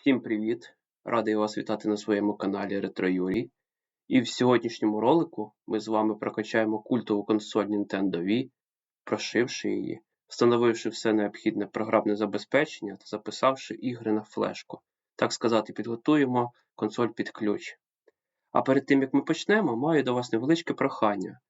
Всім привіт! Радий вас вітати на своєму каналі Ретро Юрій. І в сьогоднішньому ролику ми з вами прокачаємо культову консоль Nintendo Wii, прошивши її, встановивши все необхідне програмне забезпечення та записавши ігри на флешку. Так сказати, підготуємо консоль під ключ. А перед тим як ми почнемо, маю до вас невеличке прохання.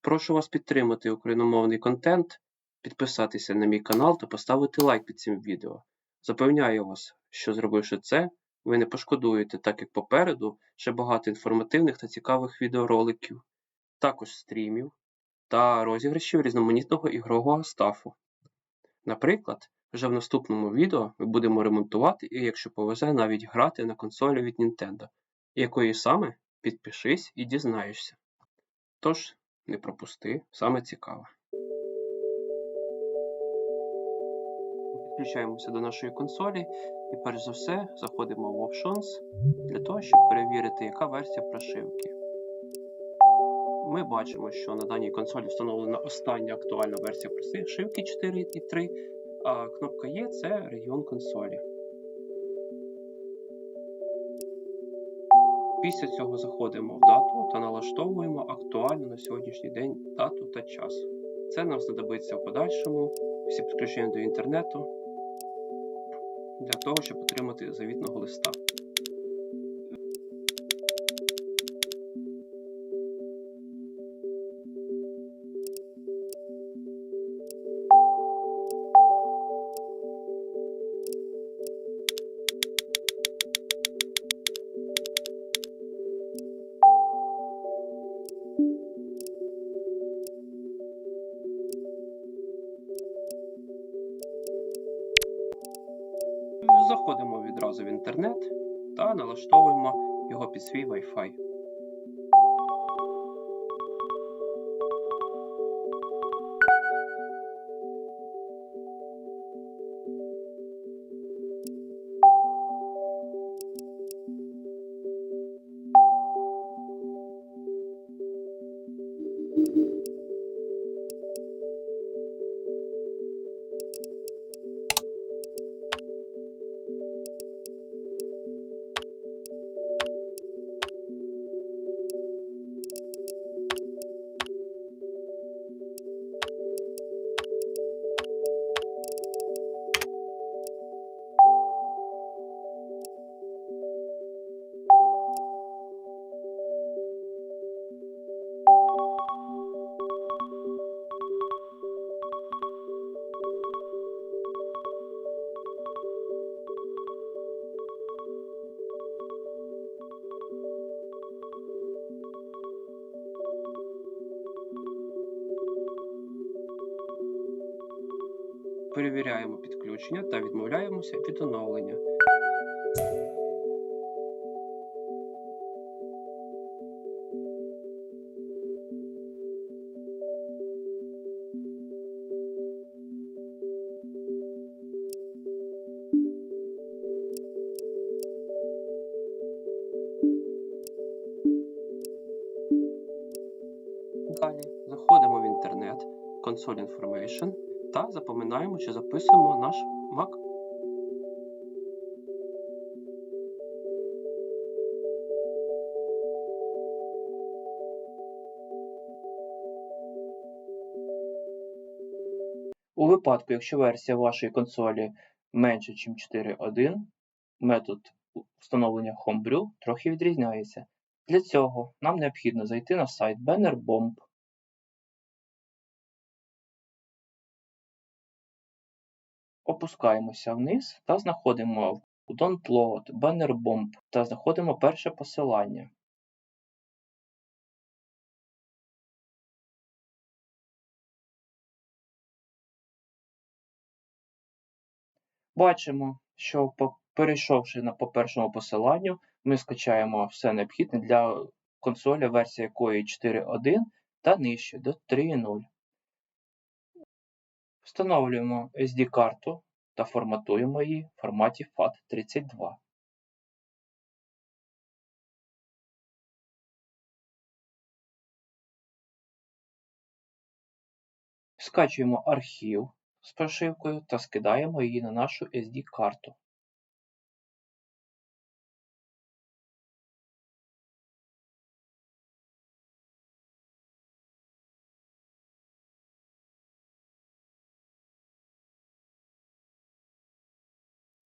Прошу вас підтримати україномовний контент, підписатися на мій канал та поставити лайк під цим відео. Запевняю вас, що зробивши це, ви не пошкодуєте, так як попереду ще багато інформативних та цікавих відеороликів, також стрімів та розіграшів різноманітного ігрового стафу. Наприклад, вже в наступному відео ми будемо ремонтувати і, якщо повезе, навіть грати на консолі від Nintendo, якої саме підпишись і дізнаєшся. Тож, не пропусти, саме цікаве. Підключаємося до нашої консолі і перш за все заходимо в Options для того, щоб перевірити, яка версія прошивки. Ми бачимо, що на даній консолі встановлена остання актуальна версія прошивки 4.3, а кнопка Є це регіон консолі. Після цього заходимо в дату та налаштовуємо актуальну на сьогоднішній день дату та час. Це нам знадобиться в подальшому, всі підключення до інтернету для того, щоб отримати завітного листа. 3 by 5. Перевіряємо підключення та відмовляємося від оновлення. Далі заходимо в інтернет, Console Information та запоминаємо чи записуємо наш Mac. У випадку, якщо версія вашої консолі менше, ніж 4.1, метод встановлення Homebrew трохи відрізняється. Для цього нам необхідно зайти на сайт BannerBomb. Опускаємося вниз та знаходимо в Download BannerBomb та знаходимо перше посилання. Бачимо, що перейшовши по першому посиланню, ми скачаємо все необхідне для консолі, версія якої 4.1 та нижче до 3.0. Встановлюємо SD-карту та форматуємо її в форматі FAT32. Скачуємо архів з прошивкою та скидаємо її на нашу SD-карту.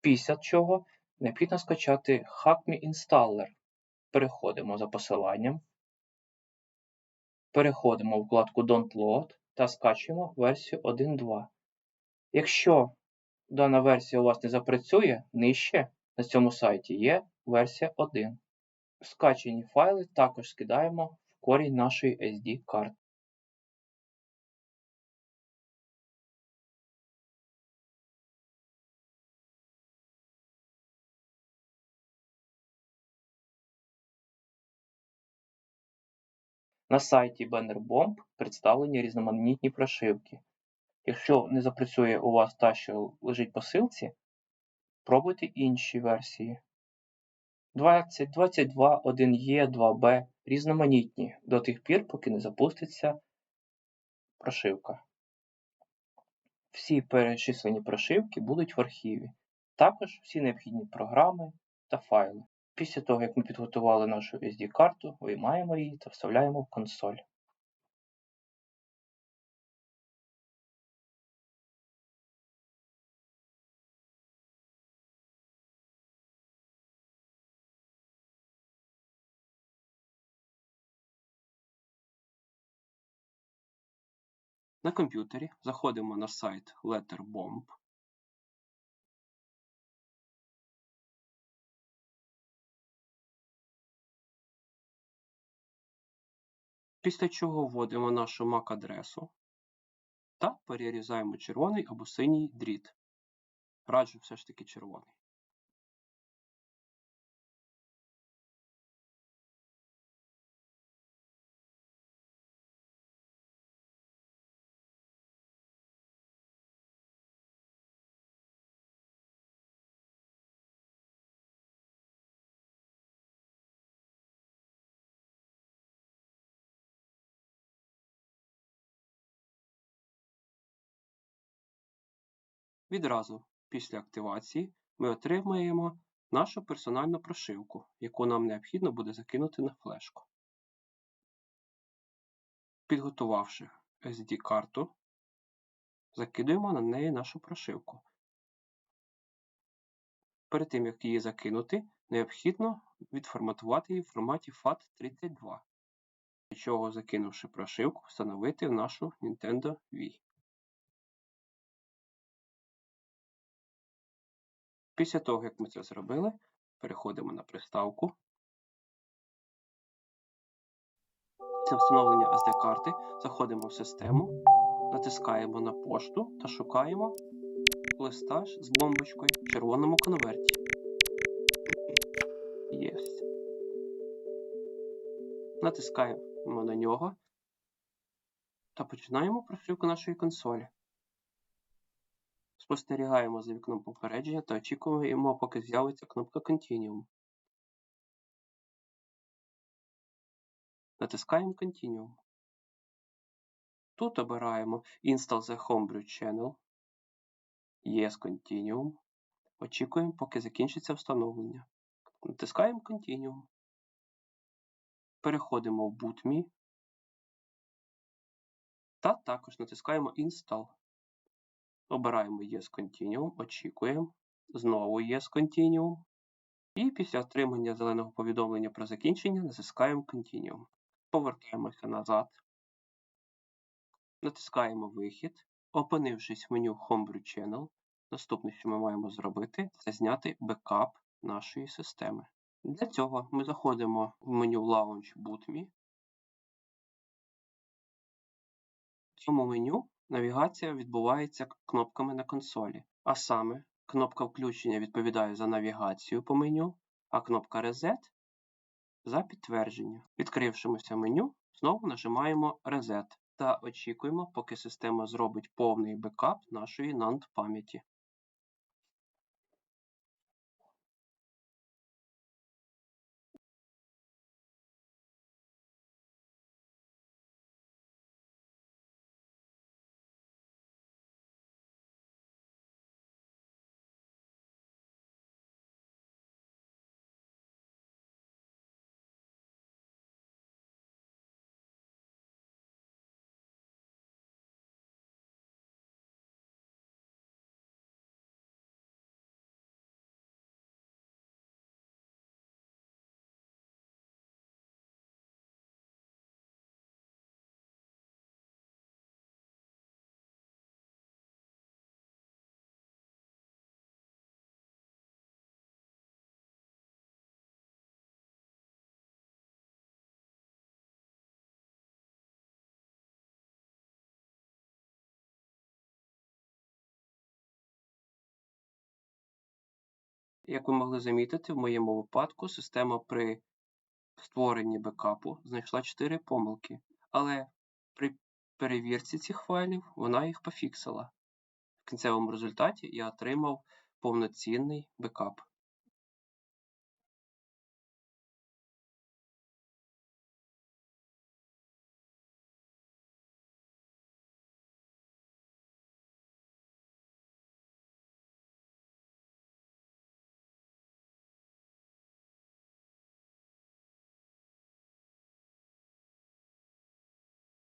Після чого необхідно скачати HackMe Installer. Переходимо за посиланням, переходимо в вкладку Don't Load та скачуємо версію 1.2. Якщо дана версія у вас не запрацює, нижче на цьому сайті є версія 1. Скачені файли також скидаємо в корінь нашої SD-карти. На сайті BannerBomb представлені різноманітні прошивки. Якщо не запрацює у вас та, що лежить по силці, пробуйте інші версії. 20, 22, 1E, 2B різноманітні до тих пір, поки не запуститься прошивка. Всі перечислені прошивки будуть в архіві. Також всі необхідні програми та файли. Після того, як ми підготували нашу SD-карту, виймаємо її та вставляємо в консоль. На комп'ютері заходимо на сайт Letterbomb. Після чого вводимо нашу MAC-адресу та перерізаємо червоний або синій дріт. Раджу все ж таки червоний. Відразу після активації ми отримаємо нашу персональну прошивку, яку нам необхідно буде закинути на флешку. Підготувавши SD-карту, закидуємо на неї нашу прошивку. Перед тим, як її закинути, необхідно відформатувати її в форматі FAT32, для чого, закинувши прошивку, встановити в нашу Nintendo Wii. Після того, як ми це зробили, переходимо на приставку. Це встановлення SD-карти, заходимо в систему, натискаємо на пошту та шукаємо листаж з бомбочкою в червоному конверті. Є. Натискаємо на нього та починаємо прошивку нашої консолі. Спостерігаємо за вікном попередження та очікуємо, поки з'явиться кнопка Continuum. Натискаємо Continuum. Тут обираємо Install the Homebrew Channel. Yes Continuum. Очікуємо, поки закінчиться встановлення. Натискаємо Continuum. Переходимо в BootMe. Та також натискаємо Install. Обираємо Yes Continuum, очікуємо. Знову Yes Continuum. І після отримання зеленого повідомлення про закінчення натискаємо Continuum. Повертаємося назад. Натискаємо Вихід. Опинившись в меню Homebrew Channel, наступне, що ми маємо зробити, це зняти бекап нашої системи. Для цього ми заходимо в меню Launch BootMe. В цьому меню Навігація відбувається кнопками на консолі, а саме кнопка включення відповідає за навігацію по меню, а кнопка Reset за підтвердження. Відкрившимося меню, знову нажимаємо Reset та очікуємо, поки система зробить повний бекап нашої NAND пам'яті. Як ви могли замітити, в моєму випадку система при створенні бекапу знайшла 4 помилки, але при перевірці цих файлів вона їх пофіксила. В кінцевому результаті я отримав повноцінний бекап.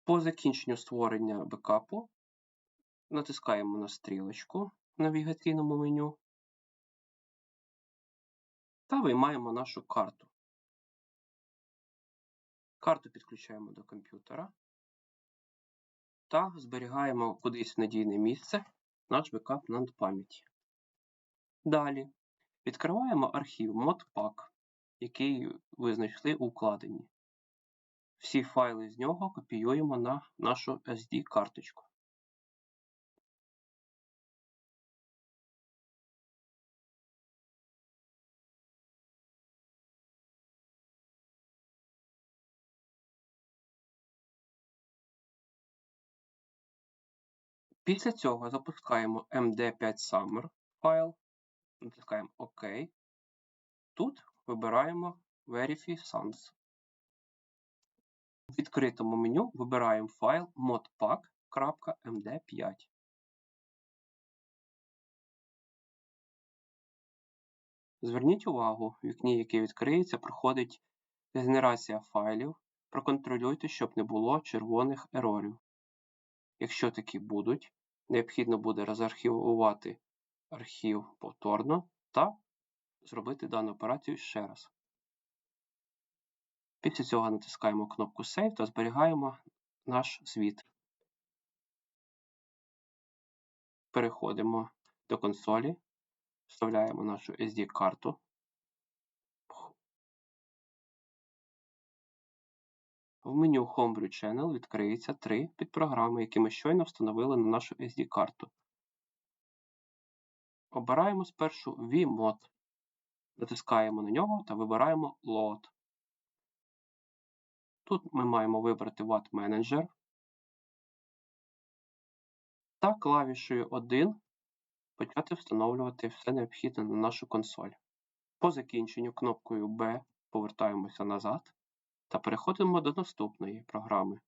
По закінченню створення бекапу натискаємо на стрілочку в навігаційному меню та виймаємо нашу карту. Карту підключаємо до комп'ютера та зберігаємо кудись в надійне місце наш бекап на пам'яті. Далі відкриваємо архів modpack, який ви знайшли у вкладенні. Всі файли з нього копіюємо на нашу SD-карточку. Після цього запускаємо md5summer файл, натискаємо ОК. Тут вибираємо Verify Sans. В відкритому меню вибираємо файл modpack.md5. Зверніть увагу, в вікні, яке відкриється, проходить генерація файлів. Проконтролюйте, щоб не було червоних ерорів. Якщо такі будуть, необхідно буде розархівувати архів повторно та зробити дану операцію ще раз. Після цього натискаємо кнопку Save та зберігаємо наш звіт. Переходимо до консолі, вставляємо нашу SD-карту. В меню Homebrew Channel відкриється три підпрограми, які ми щойно встановили на нашу SD-карту. Обираємо спершу vMod. Натискаємо на нього та вибираємо Load. Тут ми маємо вибрати Watt Manager та клавішею 1 почати встановлювати все необхідне на нашу консоль. По закінченню кнопкою B повертаємося назад та переходимо до наступної програми.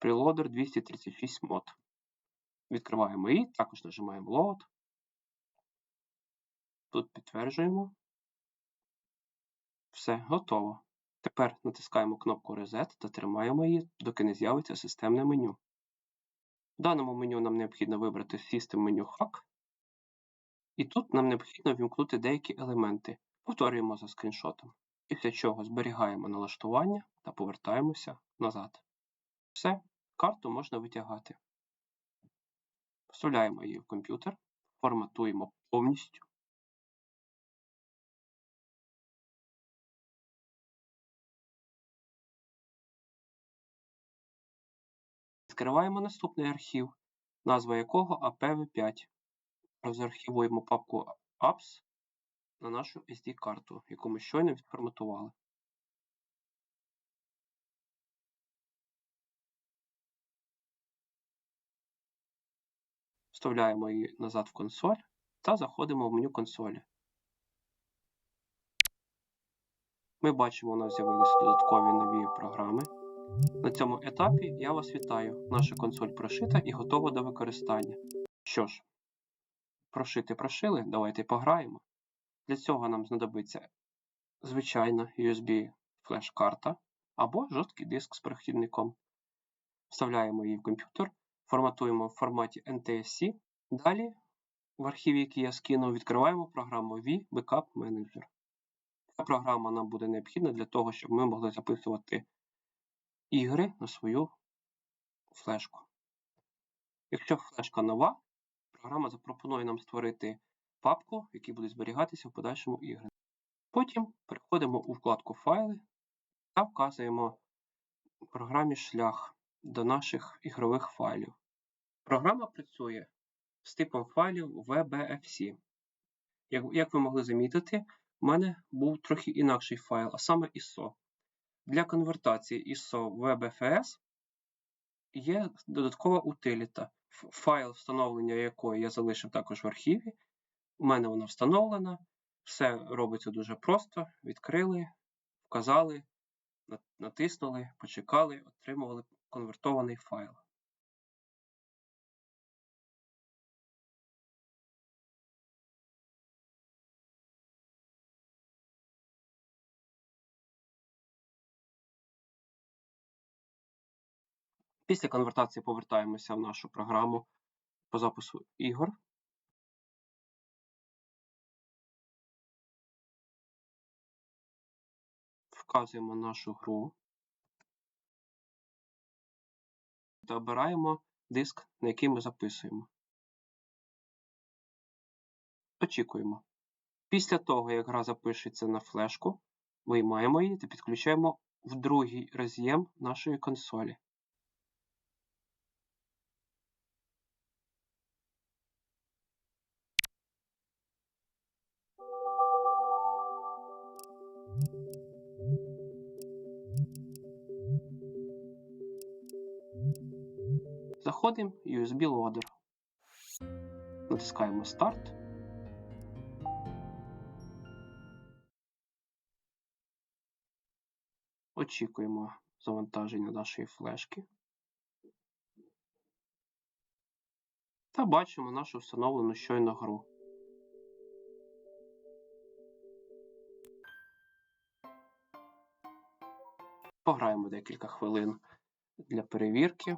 Preloader 236 Mod. Відкриваємо її, також нажимаємо Load. Тут підтверджуємо. Все, готово. Тепер натискаємо кнопку Reset та тримаємо її, доки не з'явиться системне меню. В даному меню нам необхідно вибрати System меню Hack. І тут нам необхідно вімкнути деякі елементи. Повторюємо за скріншотом. Після чого зберігаємо налаштування та повертаємося назад. Все, карту можна витягати. Вставляємо її в комп'ютер, форматуємо повністю. Відкриваємо наступний архів, назва якого APv5. Розархівуємо папку apps на нашу SD-карту, яку ми щойно відформатували. Вставляємо її назад в консоль та заходимо в меню консолі. Ми бачимо, у нас з'явилися додаткові нові програми. На цьому етапі я вас вітаю. Наша консоль прошита і готова до використання. Що ж, прошити прошили, давайте пограємо. Для цього нам знадобиться звичайна USB флеш-карта або жорсткий диск з перехідником. Вставляємо її в комп'ютер, форматуємо в форматі NTSC. Далі, в архіві, який я скинув, відкриваємо програму V Backup Manager. Ця програма нам буде необхідна для того, щоб ми могли записувати ігри на свою флешку. Якщо флешка нова, програма запропонує нам створити папку, в якій буде зберігатися в подальшому ігри. Потім переходимо у вкладку Файли та вказуємо в програмі шлях до наших ігрових файлів. Програма працює з типом файлів WebFC. Як, як ви могли замітити, в мене був трохи інакший файл, а саме ISO. Для конвертації ISO WebFS є додаткова утиліта, файл встановлення якої я залишив також в архіві. У мене вона встановлена. Все робиться дуже просто. Відкрили, вказали, натиснули, почекали, отримували конвертований файл. Після конвертації повертаємося в нашу програму по запису ігор. Вказуємо нашу гру та обираємо диск, на який ми записуємо. Очікуємо. Після того, як гра запишеться на флешку, виймаємо її та підключаємо в другий роз'єм нашої консолі. Заходимо в USB Loader. Натискаємо Старт. Очікуємо завантаження нашої флешки. Та бачимо нашу встановлену щойно гру. Пограємо декілька хвилин для перевірки.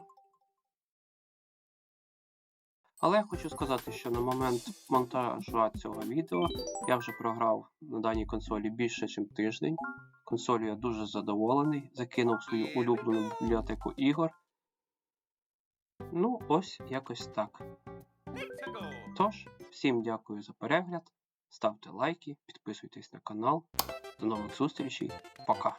Але я хочу сказати, що на момент монтажу цього відео я вже програв на даній консолі більше, ніж тиждень. Консолі я дуже задоволений, закинув свою улюблену бібліотеку ігор. Ну, ось якось так. Тож, всім дякую за перегляд. Ставте лайки, підписуйтесь на канал. До нових зустрічей. Пока!